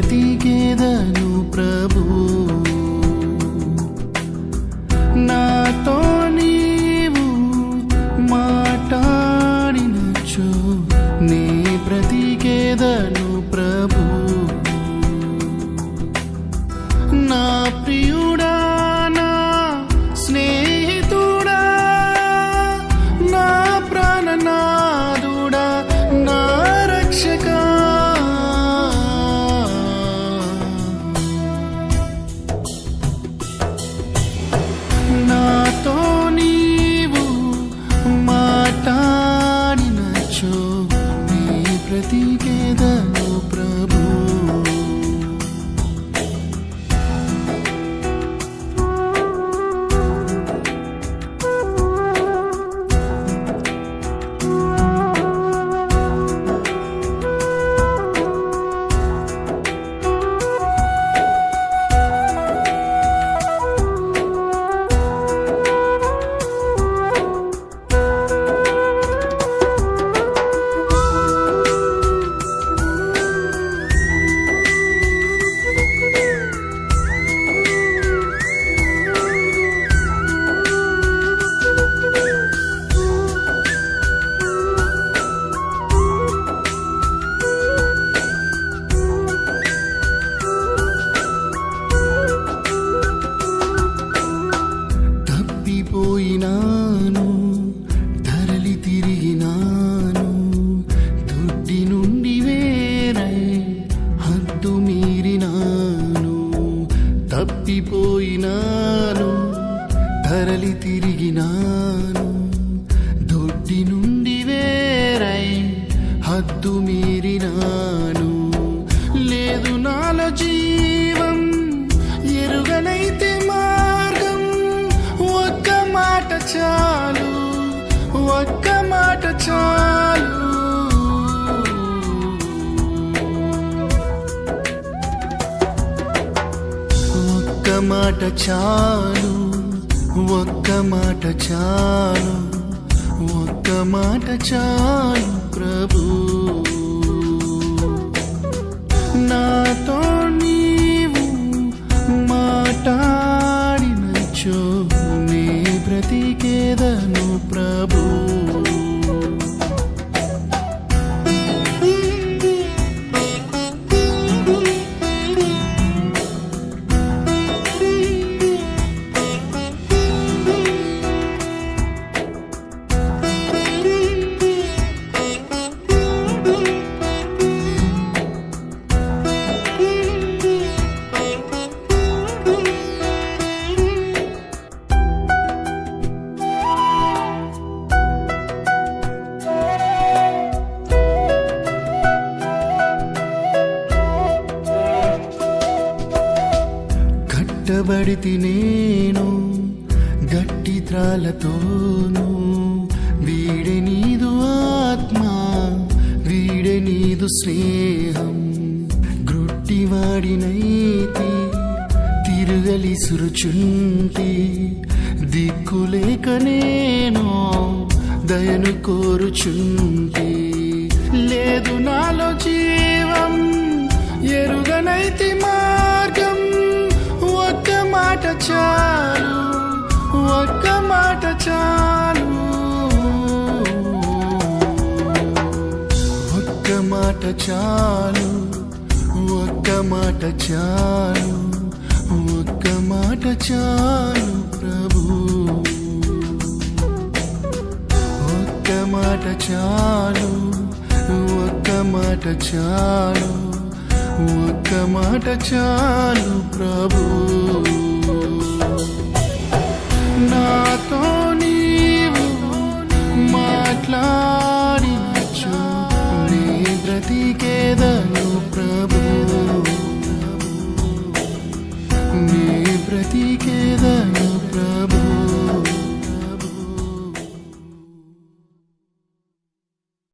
బ్రతికేదను ప్రభు. నాతో నీవు మాటాడినచ్చు నీ బ్రతికేదను ప్రభు. నా ప్రియ పోయినాను తరలి తిరిగినాను. దొడ్డి నుండి వేరై హద్దు మీరినాను. లేదు నాలో జీవం ఎరుగనైతే మార్గం. ఒక్క మాట చాలు ఒక్క మాట చాలు. మాట చాలు ఒక్క మాట చాలు ఒక్క మాట చాలు ప్రభు. నాతో నీవు మాట్లాడినచో నీ బ్రతికేదను ప్రభు. కట్టబడితి నేను గట్టి త్రాలతోను. వీడే నీదు ఆత్మ వీడే నీదు స్నేహం. గ్రుట్టివాడినైతి తిరుగలి సురుచుంటి. దిక్కులేక నేను దయను కోరుచుంటి. లేదు నాలో జీ చాలు. ఒక్క మాట చాలు ఒక్క మాట చాలు ఒక్క మాట చాలు ప్రభు. ఒక్క మాట చాలు ఒక్క మాట చాలు ఒక్క మాట చాలు ప్రభు. నా బ్రతికేదను ప్రభు.